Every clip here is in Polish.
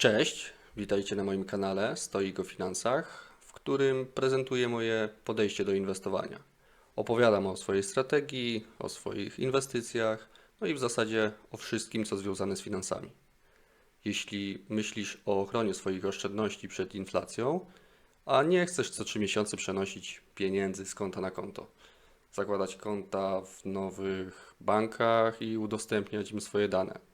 Cześć, witajcie na moim kanale Stoik o Finansach, w którym prezentuję moje podejście do inwestowania. Opowiadam o swojej strategii, o swoich inwestycjach, no i w zasadzie o wszystkim, co związane z finansami. Jeśli myślisz o ochronie swoich oszczędności przed inflacją, a nie chcesz co trzy miesiące przenosić pieniędzy z konta na konto, zakładać konta w nowych bankach i udostępniać im swoje dane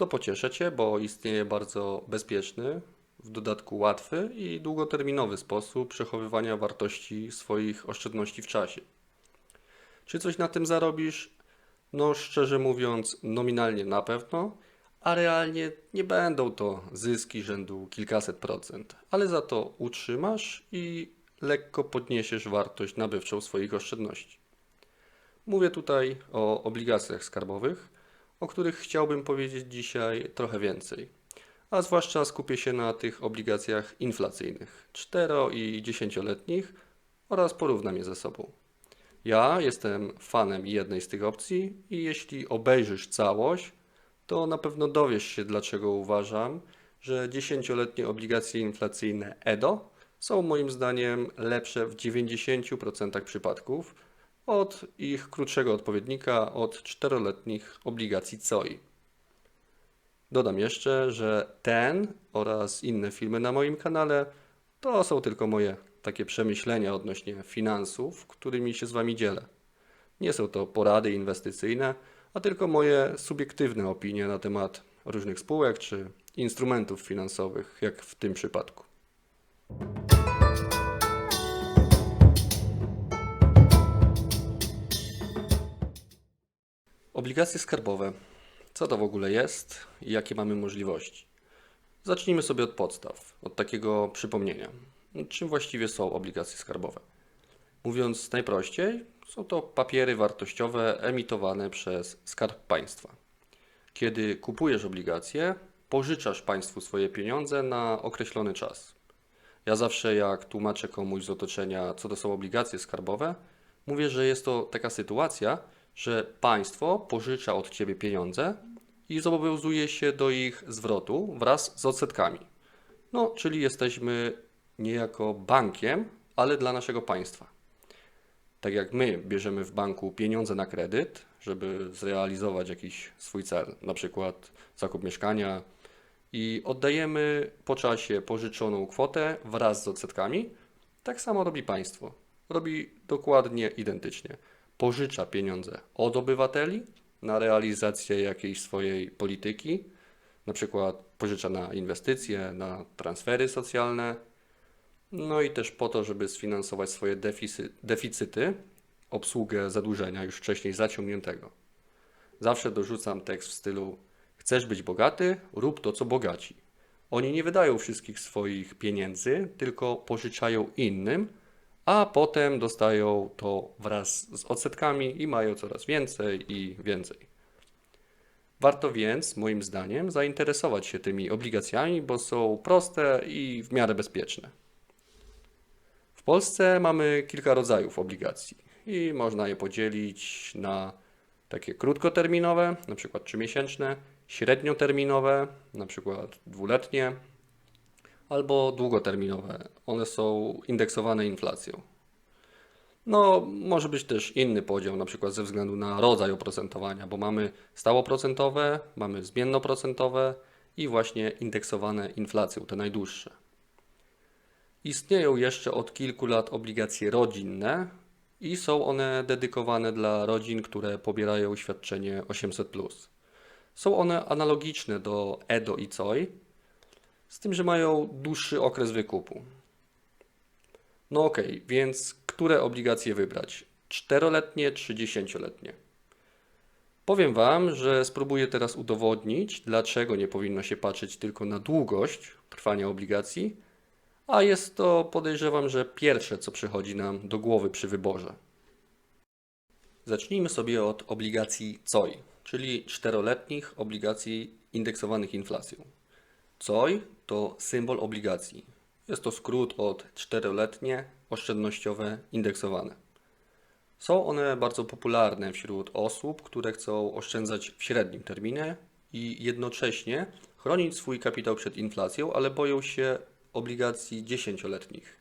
to pocieszę Cię, bo istnieje bardzo bezpieczny, w dodatku łatwy i długoterminowy sposób przechowywania wartości swoich oszczędności w czasie. Czy coś na tym zarobisz? No, szczerze mówiąc, nominalnie na pewno, a realnie nie będą to zyski rzędu kilkaset procent, ale za to utrzymasz i lekko podniesiesz wartość nabywczą swoich oszczędności. Mówię tutaj o obligacjach skarbowych o których chciałbym powiedzieć dzisiaj trochę więcej. A zwłaszcza skupię się na tych obligacjach inflacyjnych, 4 i 10-letnich oraz porównam je ze sobą. Ja jestem fanem jednej z tych opcji i jeśli obejrzysz całość, to na pewno dowiesz się, dlaczego uważam, że 10-letnie obligacje inflacyjne EDO są moim zdaniem lepsze w 90% przypadków od ich krótszego odpowiednika, od czteroletnich obligacji COI. Dodam jeszcze, że ten oraz inne filmy na moim kanale to są tylko moje takie przemyślenia odnośnie finansów, którymi się z Wami dzielę. Nie są to porady inwestycyjne, a tylko moje subiektywne opinie na temat różnych spółek czy instrumentów finansowych, jak w tym przypadku. Obligacje skarbowe. Co to w ogóle jest i jakie mamy możliwości? Zacznijmy sobie od podstaw, od takiego przypomnienia. Czym właściwie są obligacje skarbowe? Mówiąc najprościej, są to papiery wartościowe emitowane przez Skarb Państwa. Kiedy kupujesz obligacje, pożyczasz państwu swoje pieniądze na określony czas. Ja zawsze, jak tłumaczę komuś z otoczenia, co to są obligacje skarbowe, mówię, że jest to taka sytuacja, że państwo pożycza od ciebie pieniądze i zobowiązuje się do ich zwrotu wraz z odsetkami. No, czyli jesteśmy niejako bankiem, ale dla naszego państwa. Tak jak my bierzemy w banku pieniądze na kredyt, żeby zrealizować jakiś swój cel, na przykład zakup mieszkania, i oddajemy po czasie pożyczoną kwotę wraz z odsetkami, tak samo robi państwo. Robi dokładnie identycznie pożycza pieniądze od obywateli na realizację jakiejś swojej polityki, na przykład pożycza na inwestycje, na transfery socjalne, no i też po to, żeby sfinansować swoje deficy, deficyty, obsługę zadłużenia już wcześniej zaciągniętego. Zawsze dorzucam tekst w stylu: Chcesz być bogaty? Rób to, co bogaci. Oni nie wydają wszystkich swoich pieniędzy, tylko pożyczają innym a potem dostają to wraz z odsetkami i mają coraz więcej i więcej. Warto więc, moim zdaniem, zainteresować się tymi obligacjami, bo są proste i w miarę bezpieczne. W Polsce mamy kilka rodzajów obligacji i można je podzielić na takie krótkoterminowe, na przykład 3-miesięczne, średnioterminowe, na przykład dwuletnie, albo długoterminowe. One są indeksowane inflacją. No, może być też inny podział, na przykład ze względu na rodzaj oprocentowania, bo mamy stałoprocentowe, mamy zmiennoprocentowe i właśnie indeksowane inflacją, te najdłuższe. Istnieją jeszcze od kilku lat obligacje rodzinne i są one dedykowane dla rodzin, które pobierają świadczenie 800. Są one analogiczne do EDO i COI, z tym, że mają dłuższy okres wykupu. No okay, więc które obligacje wybrać? Czteroletnie czy dziesięcioletnie? Powiem Wam, że spróbuję teraz udowodnić, dlaczego nie powinno się patrzeć tylko na długość trwania obligacji, a jest to podejrzewam, że pierwsze, co przychodzi nam do głowy przy wyborze. Zacznijmy sobie od obligacji COI, czyli czteroletnich obligacji indeksowanych inflacją. COI to symbol obligacji. Jest to skrót od czteroletnie oszczędnościowe indeksowane. Są one bardzo popularne wśród osób, które chcą oszczędzać w średnim terminie i jednocześnie chronić swój kapitał przed inflacją, ale boją się obligacji dziesięcioletnich.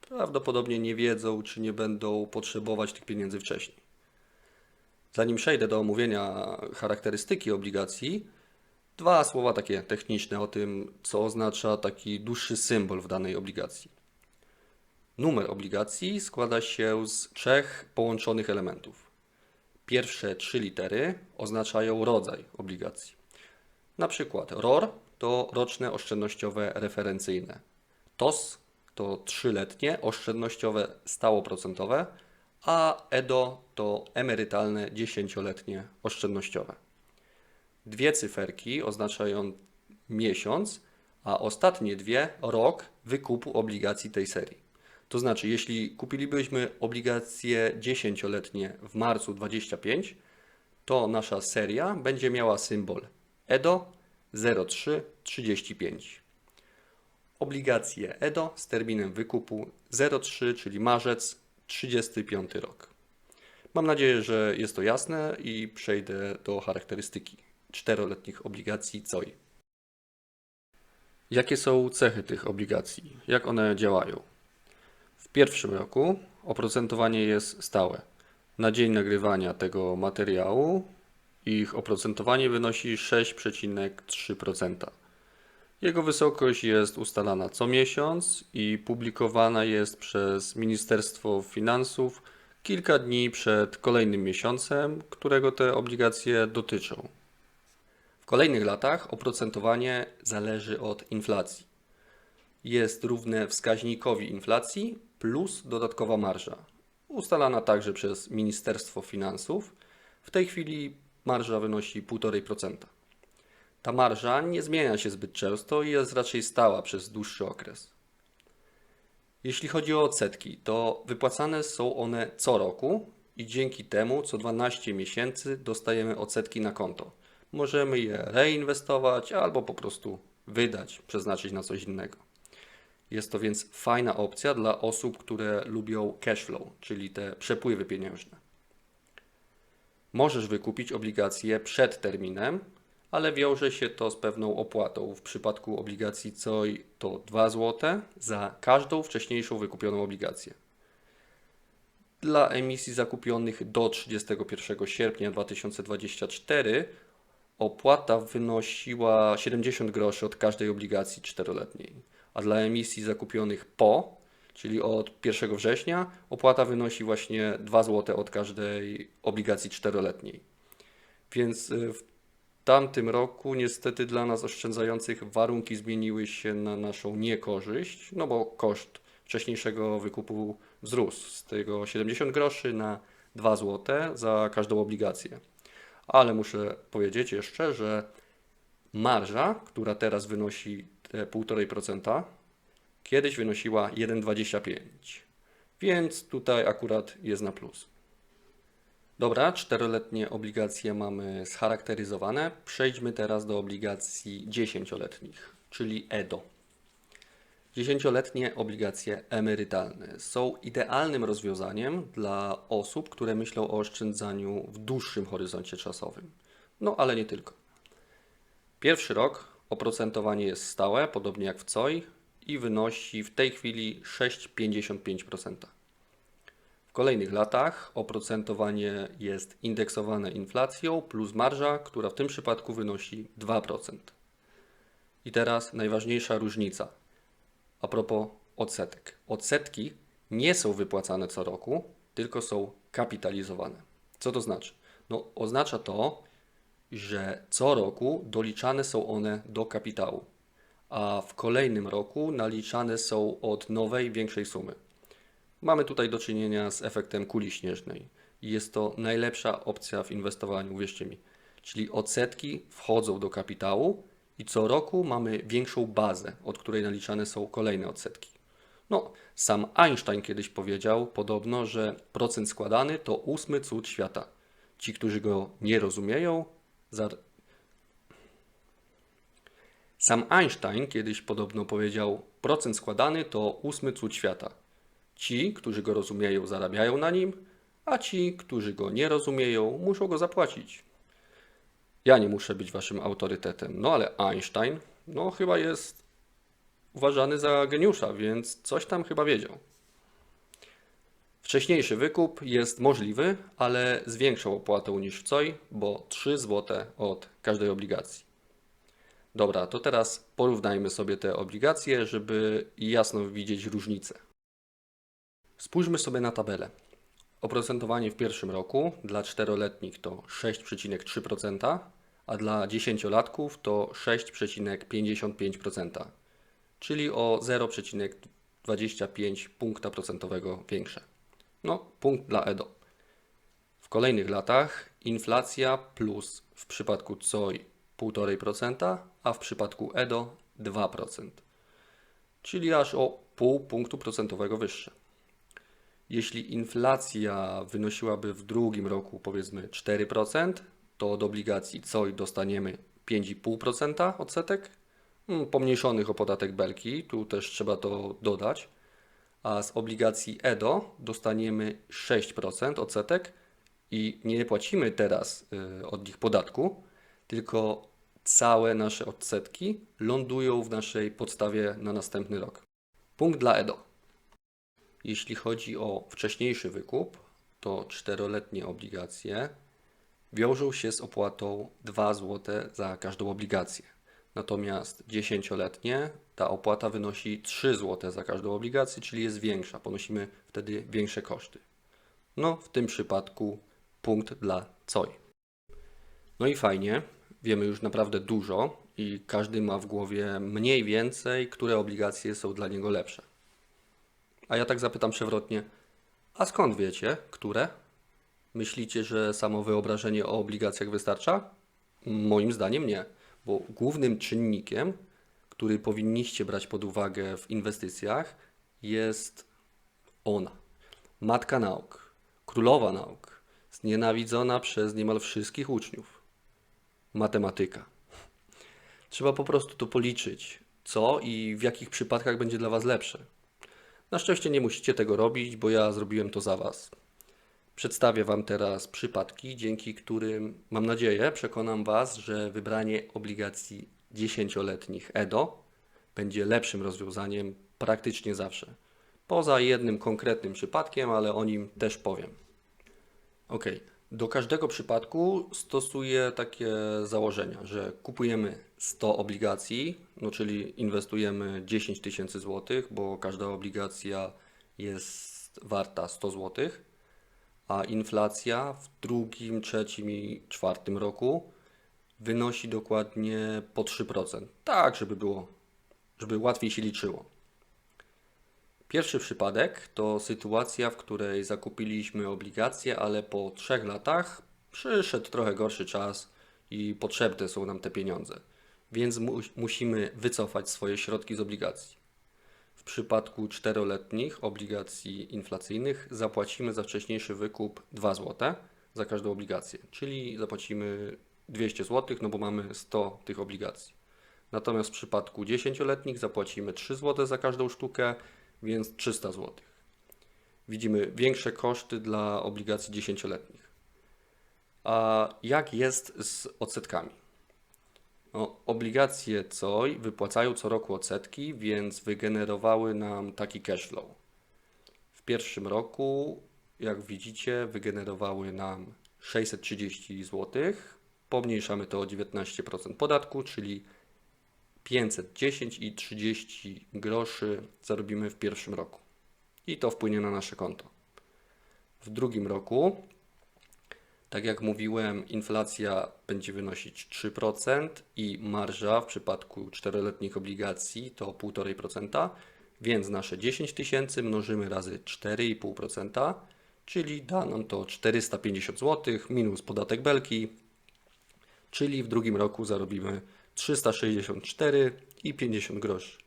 Prawdopodobnie nie wiedzą, czy nie będą potrzebować tych pieniędzy wcześniej. Zanim przejdę do omówienia charakterystyki obligacji, dwa słowa takie techniczne o tym, co oznacza taki dłuższy symbol w danej obligacji. Numer obligacji składa się z trzech połączonych elementów. Pierwsze trzy litery oznaczają rodzaj obligacji. Na przykład ROR to roczne oszczędnościowe referencyjne. TOS to trzyletnie oszczędnościowe stałoprocentowe, a EDO to emerytalne dziesięcioletnie oszczędnościowe. Dwie cyferki oznaczają miesiąc, a ostatnie dwie rok wykupu obligacji tej serii. To znaczy, jeśli kupilibyśmy obligacje dziesięcioletnie w marcu 25, to nasza seria będzie miała symbol EDO 0335. Obligacje EDO z terminem wykupu 03, czyli marzec 35 rok. Mam nadzieję, że jest to jasne i przejdę do charakterystyki czteroletnich obligacji COI. Jakie są cechy tych obligacji? Jak one działają? W pierwszym roku oprocentowanie jest stałe. Na dzień nagrywania tego materiału ich oprocentowanie wynosi 6,3%. Jego wysokość jest ustalana co miesiąc i publikowana jest przez Ministerstwo Finansów kilka dni przed kolejnym miesiącem, którego te obligacje dotyczą. Kolejnych latach oprocentowanie zależy od inflacji. Jest równe wskaźnikowi inflacji plus dodatkowa marża, ustalana także przez Ministerstwo Finansów. W tej chwili marża wynosi 1,5%. Ta marża nie zmienia się zbyt często i jest raczej stała przez dłuższy okres. Jeśli chodzi o odsetki, to wypłacane są one co roku i dzięki temu co 12 miesięcy dostajemy odsetki na konto. Możemy je reinwestować albo po prostu wydać, przeznaczyć na coś innego. Jest to więc fajna opcja dla osób, które lubią cash flow, czyli te przepływy pieniężne. Możesz wykupić obligacje przed terminem, ale wiąże się to z pewną opłatą. W przypadku obligacji COI to 2 zł za każdą wcześniejszą wykupioną obligację. Dla emisji zakupionych do 31 sierpnia 2024 opłata wynosiła 70 groszy od każdej obligacji czteroletniej, a dla emisji zakupionych po, czyli od 1 września, opłata wynosi właśnie 2 zł od każdej obligacji czteroletniej. Więc y, w tamtym roku niestety dla nas oszczędzających warunki zmieniły się na naszą niekorzyść, no bo koszt wcześniejszego wykupu wzrósł z tego 70 groszy na 2 zł za każdą obligację. Ale muszę powiedzieć jeszcze, że marża, która teraz wynosi te 1,5%, kiedyś wynosiła 1,25. Więc tutaj akurat jest na plus. Dobra, czteroletnie obligacje mamy scharakteryzowane. Przejdźmy teraz do obligacji dziesięcioletnich, czyli EDO. Dziesięcioletnie obligacje emerytalne są idealnym rozwiązaniem dla osób, które myślą o oszczędzaniu w dłuższym horyzoncie czasowym. No ale nie tylko. Pierwszy rok oprocentowanie jest stałe, podobnie jak w COI, i wynosi w tej chwili 6,55%. W kolejnych latach oprocentowanie jest indeksowane inflacją plus marża, która w tym przypadku wynosi 2%. I teraz najważniejsza różnica a propos odsetek. Odsetki nie są wypłacane co roku, tylko są kapitalizowane. Co to znaczy? No, oznacza to, że co roku doliczane są one do kapitału, a w kolejnym roku naliczane są od nowej, większej sumy. Mamy tutaj do czynienia z efektem kuli śnieżnej. Jest to najlepsza opcja w inwestowaniu, wierzcie mi. Czyli odsetki wchodzą do kapitału i co roku mamy większą bazę, od której naliczane są kolejne odsetki. No, sam Einstein kiedyś powiedział podobno, że procent składany to ósmy cud świata. Ci, którzy go nie rozumieją, zar... Sam Einstein kiedyś podobno powiedział: Procent składany to ósmy cud świata. Ci, którzy go rozumieją, zarabiają na nim, a ci, którzy go nie rozumieją, muszą go zapłacić. Ja nie muszę być waszym autorytetem, no ale Einstein, no chyba jest uważany za geniusza, więc coś tam chyba wiedział. Wcześniejszy wykup jest możliwy, ale z większą opłatą niż w COI, bo 3 zł od każdej obligacji. Dobra, to teraz porównajmy sobie te obligacje, żeby jasno widzieć różnicę. Spójrzmy sobie na tabelę. Oprocentowanie w pierwszym roku dla czteroletnich to 6,3%, a dla dziesięciolatków to 6,55%, czyli o 0,25 punkta procentowego większe. No, punkt dla EDO. W kolejnych latach inflacja plus w przypadku COI 1,5%, a w przypadku EDO 2%, czyli aż o pół punktu procentowego wyższe. Jeśli inflacja wynosiłaby w drugim roku powiedzmy 4%, to od obligacji COI dostaniemy 5,5% odsetek, mm, pomniejszonych o podatek Belki, tu też trzeba to dodać, a z obligacji EDO dostaniemy 6% odsetek i nie płacimy teraz y, od nich podatku, tylko całe nasze odsetki lądują w naszej podstawie na następny rok. Punkt dla EDO. Jeśli chodzi o wcześniejszy wykup, to czteroletnie obligacje wiążą się z opłatą 2 zł za każdą obligację. Natomiast dziesięcioletnie ta opłata wynosi 3 zł za każdą obligację, czyli jest większa. Ponosimy wtedy większe koszty. No, w tym przypadku punkt dla COI. No i fajnie, wiemy już naprawdę dużo i każdy ma w głowie mniej więcej, które obligacje są dla niego lepsze. A ja tak zapytam przewrotnie, a skąd wiecie, które? Myślicie, że samo wyobrażenie o obligacjach wystarcza? Moim zdaniem nie, bo głównym czynnikiem, który powinniście brać pod uwagę w inwestycjach, jest ona. Matka nauk, królowa nauk, znienawidzona przez niemal wszystkich uczniów. Matematyka. Trzeba po prostu to policzyć, co i w jakich przypadkach będzie dla Was lepsze. Na szczęście nie musicie tego robić, bo ja zrobiłem to za Was. Przedstawię Wam teraz przypadki, dzięki którym, mam nadzieję, przekonam Was, że wybranie obligacji 10-letnich EDO będzie lepszym rozwiązaniem praktycznie zawsze. Poza jednym konkretnym przypadkiem, ale o nim też powiem. Ok, do każdego przypadku stosuję takie założenia, że kupujemy 100 obligacji, no czyli inwestujemy 10 tysięcy złotych, bo każda obligacja jest warta 100 złotych, a inflacja w drugim, trzecim i czwartym roku wynosi dokładnie po 3%. Tak, żeby było, żeby łatwiej się liczyło. Pierwszy przypadek to sytuacja, w której zakupiliśmy obligacje, ale po trzech latach przyszedł trochę gorszy czas i potrzebne są nam te pieniądze, więc mu musimy wycofać swoje środki z obligacji. W przypadku czteroletnich obligacji inflacyjnych zapłacimy za wcześniejszy wykup 2 zł za każdą obligację, czyli zapłacimy 200 zł, no bo mamy 100 tych obligacji. Natomiast w przypadku 10-letnich zapłacimy 3 zł za każdą sztukę, więc 300 zł. Widzimy większe koszty dla obligacji 10-letnich. A jak jest z odsetkami? No, obligacje COI wypłacają co roku odsetki, więc wygenerowały nam taki cash flow. W pierwszym roku, jak widzicie, wygenerowały nam 630 zł. Pomniejszamy to o 19% podatku, czyli 510 i 30 groszy zarobimy w pierwszym roku. I to wpłynie na nasze konto. W drugim roku, tak jak mówiłem, inflacja będzie wynosić 3% i marża w przypadku 4-letnich obligacji to 1,5%, więc nasze 10 tysięcy mnożymy razy 4,5%, czyli da nam to 450 zł minus podatek belki, czyli w drugim roku zarobimy 364 i 50 groszy.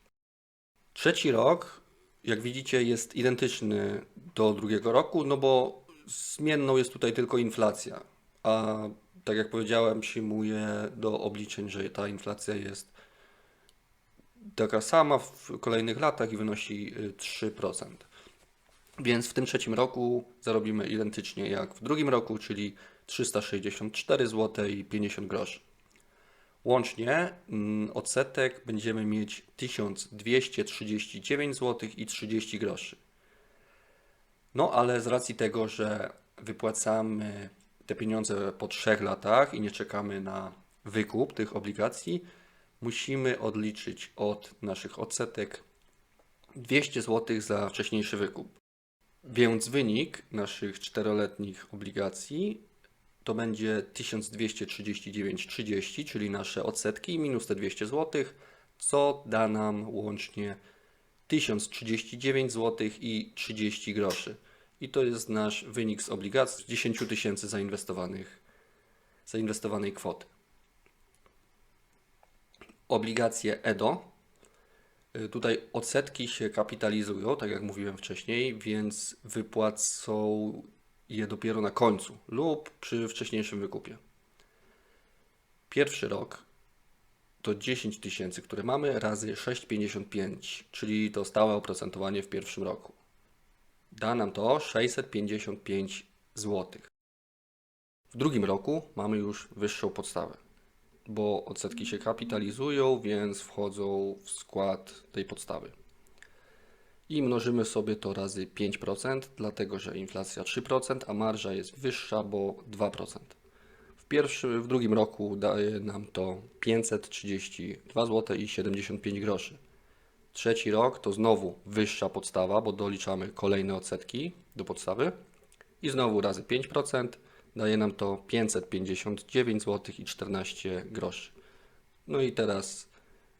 Trzeci rok, jak widzicie, jest identyczny do drugiego roku, no bo zmienną jest tutaj tylko inflacja. A tak jak powiedziałem, przyjmuję do obliczeń, że ta inflacja jest taka sama w kolejnych latach i wynosi 3%. Więc w tym trzecim roku zarobimy identycznie jak w drugim roku, czyli 364 zł i 50 groszy. Łącznie mm, odsetek będziemy mieć 1239 zł i 30 groszy. No ale z racji tego, że wypłacamy te pieniądze po trzech latach i nie czekamy na wykup tych obligacji, musimy odliczyć od naszych odsetek 200 zł za wcześniejszy wykup. Więc wynik naszych czteroletnich obligacji to będzie 1239,30, czyli nasze odsetki minus te 200 zł, co da nam łącznie 1039 zł i 30 groszy. I to jest nasz wynik z obligacji z 10 tysięcy zainwestowanych, zainwestowanej kwoty. Obligacje EDO. Y, Tutaj odsetki się kapitalizują, tak jak mówiłem wcześniej, więc wypłacą je dopiero na końcu lub przy wcześniejszym wykupie. Pierwszy rok to 10 tysięcy, które mamy, razy 6,55, czyli to stałe oprocentowanie w pierwszym roku. Da nam to 655 zł. W drugim roku mamy już wyższą podstawę, bo odsetki się kapitalizują, więc wchodzą w skład tej podstawy. I mnożymy sobie to razy 5%, dlatego że inflacja 3%, a marża jest wyższa, bo 2%. W, pierwszym, w drugim roku daje nam to 532 zł i 75 groszy. Trzeci rok to znowu wyższa podstawa, bo doliczamy kolejne odsetki do podstawy i znowu razy 5% daje nam to 559 zł i 14 groszy. No i teraz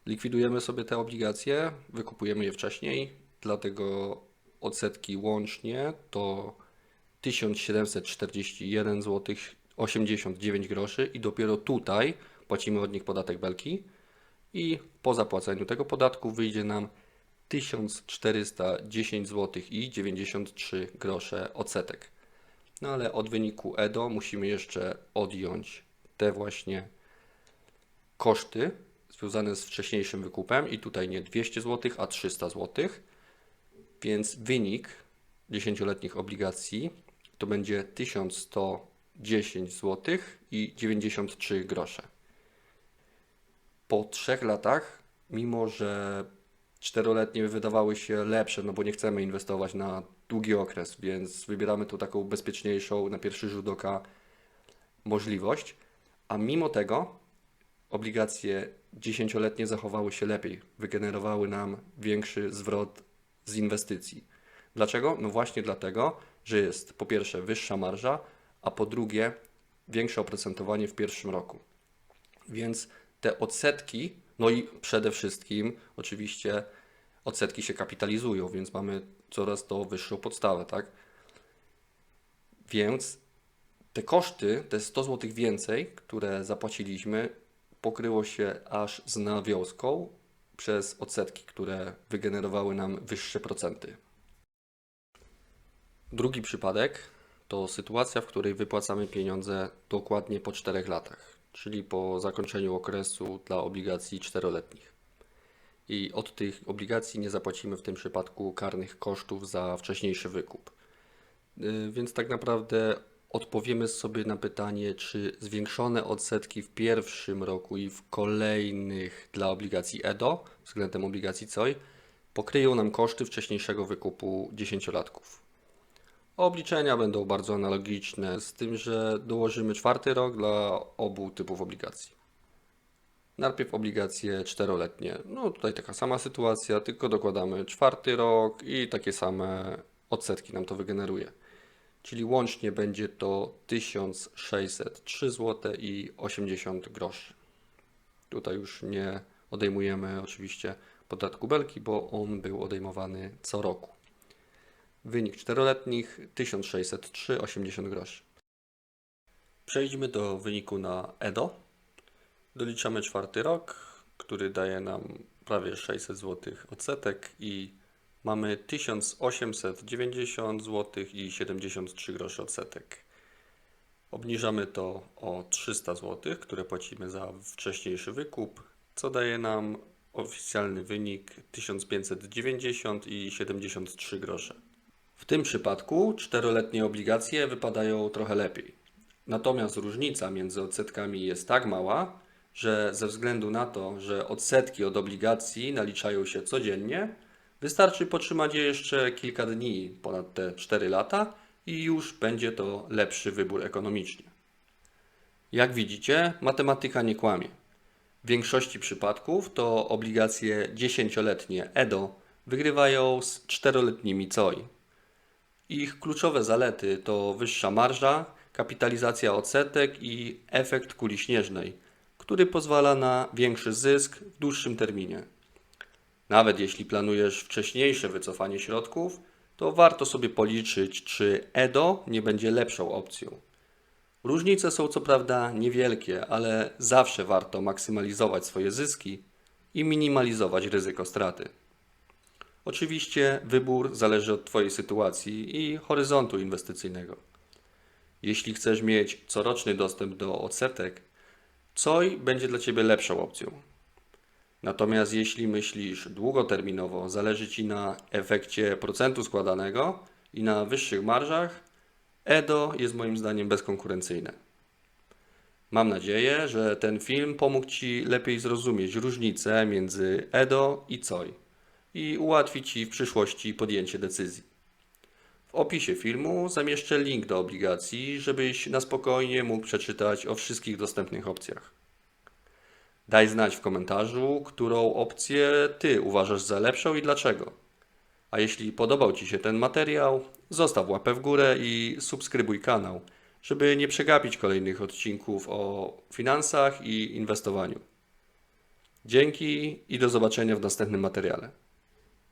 likwidujemy sobie te obligacje, wykupujemy je wcześniej, dlatego odsetki łącznie to 1741 zł 89 groszy i dopiero tutaj płacimy od nich podatek belki i po zapłaceniu tego podatku wyjdzie nam 1410 zł i 93 grosze odsetek. No ale od wyniku EDO musimy jeszcze odjąć te właśnie koszty związane z wcześniejszym wykupem i tutaj nie 200 zł, a 300 zł. Więc wynik 10-letnich obligacji to będzie 1110 zł i 93 grosze. Po trzech latach, mimo że czteroletnie wydawały się lepsze, no bo nie chcemy inwestować na długi okres, więc wybieramy tu taką bezpieczniejszą na pierwszy rzut oka możliwość, a mimo tego obligacje dziesięcioletnie zachowały się lepiej, wygenerowały nam większy zwrot z inwestycji. Dlaczego? No właśnie dlatego, że jest po pierwsze wyższa marża, a po drugie większe oprocentowanie w pierwszym roku. Więc te odsetki, no i przede wszystkim oczywiście odsetki się kapitalizują, więc mamy coraz to wyższą podstawę, tak? Więc te koszty, te 100 zł więcej, które zapłaciliśmy, pokryło się aż z nawiązką przez odsetki, które wygenerowały nam wyższe procenty. Drugi przypadek to sytuacja, w której wypłacamy pieniądze dokładnie po 4 latach, czyli po zakończeniu okresu dla obligacji czteroletnich. I od tych obligacji nie zapłacimy w tym przypadku karnych kosztów za wcześniejszy wykup. Yy, Więc tak naprawdę odpowiemy sobie na pytanie, czy zwiększone odsetki w pierwszym roku i w kolejnych dla obligacji EDO względem obligacji COI pokryją nam koszty wcześniejszego wykupu dziesięciolatków. Obliczenia będą bardzo analogiczne, z tym, że dołożymy czwarty rok dla obu typów obligacji. Najpierw obligacje czteroletnie. No tutaj taka sama sytuacja, tylko dokładamy czwarty rok i takie same odsetki nam to wygeneruje. Czyli łącznie będzie to 1603 zł i 80 groszy. Tutaj już nie odejmujemy oczywiście podatku belki, bo on był odejmowany co roku. Wynik czteroletnich 1603,80 groszy. Przejdźmy do wyniku na EDO. Doliczamy czwarty rok, który daje nam prawie 600 zł odsetek i mamy 1890 zł i 73 groszy odsetek. Obniżamy to o 300 zł, które płacimy za wcześniejszy wykup, co daje nam oficjalny wynik 1590 i 73 grosze. W tym przypadku czteroletnie obligacje wypadają trochę lepiej. Natomiast różnica między odsetkami jest tak mała, że ze względu na to, że odsetki od obligacji naliczają się codziennie, wystarczy potrzymać je jeszcze kilka dni ponad te 4 lata i już będzie to lepszy wybór ekonomicznie. Jak widzicie, matematyka nie kłamie. W większości przypadków to obligacje dziesięcioletnie EDO wygrywają z czteroletnimi COI. Ich kluczowe zalety to wyższa marża, kapitalizacja odsetek i efekt kuli śnieżnej, który pozwala na większy zysk w dłuższym terminie. Nawet jeśli planujesz wcześniejsze wycofanie środków, to warto sobie policzyć, czy EDO nie będzie lepszą opcją. Różnice są co prawda niewielkie, ale zawsze warto maksymalizować swoje zyski i minimalizować ryzyko straty. Oczywiście wybór zależy od Twojej sytuacji i horyzontu inwestycyjnego. Jeśli chcesz mieć coroczny dostęp do odsetek, COI będzie dla Ciebie lepszą opcją. Natomiast jeśli myślisz długoterminowo, zależy Ci na efekcie procentu składanego i na wyższych marżach, EDO jest moim zdaniem bezkonkurencyjne. Mam nadzieję, że ten film pomógł Ci lepiej zrozumieć różnice między EDO i COI i ułatwi Ci w przyszłości podjęcie decyzji. W opisie filmu zamieszczę link do obligacji, żebyś na spokojnie mógł przeczytać o wszystkich dostępnych opcjach. Daj znać w komentarzu, którą opcję Ty uważasz za lepszą i dlaczego. A jeśli podobał Ci się ten materiał, zostaw łapę w górę i subskrybuj kanał, żeby nie przegapić kolejnych odcinków o finansach i inwestowaniu. Dzięki i do zobaczenia w następnym materiale.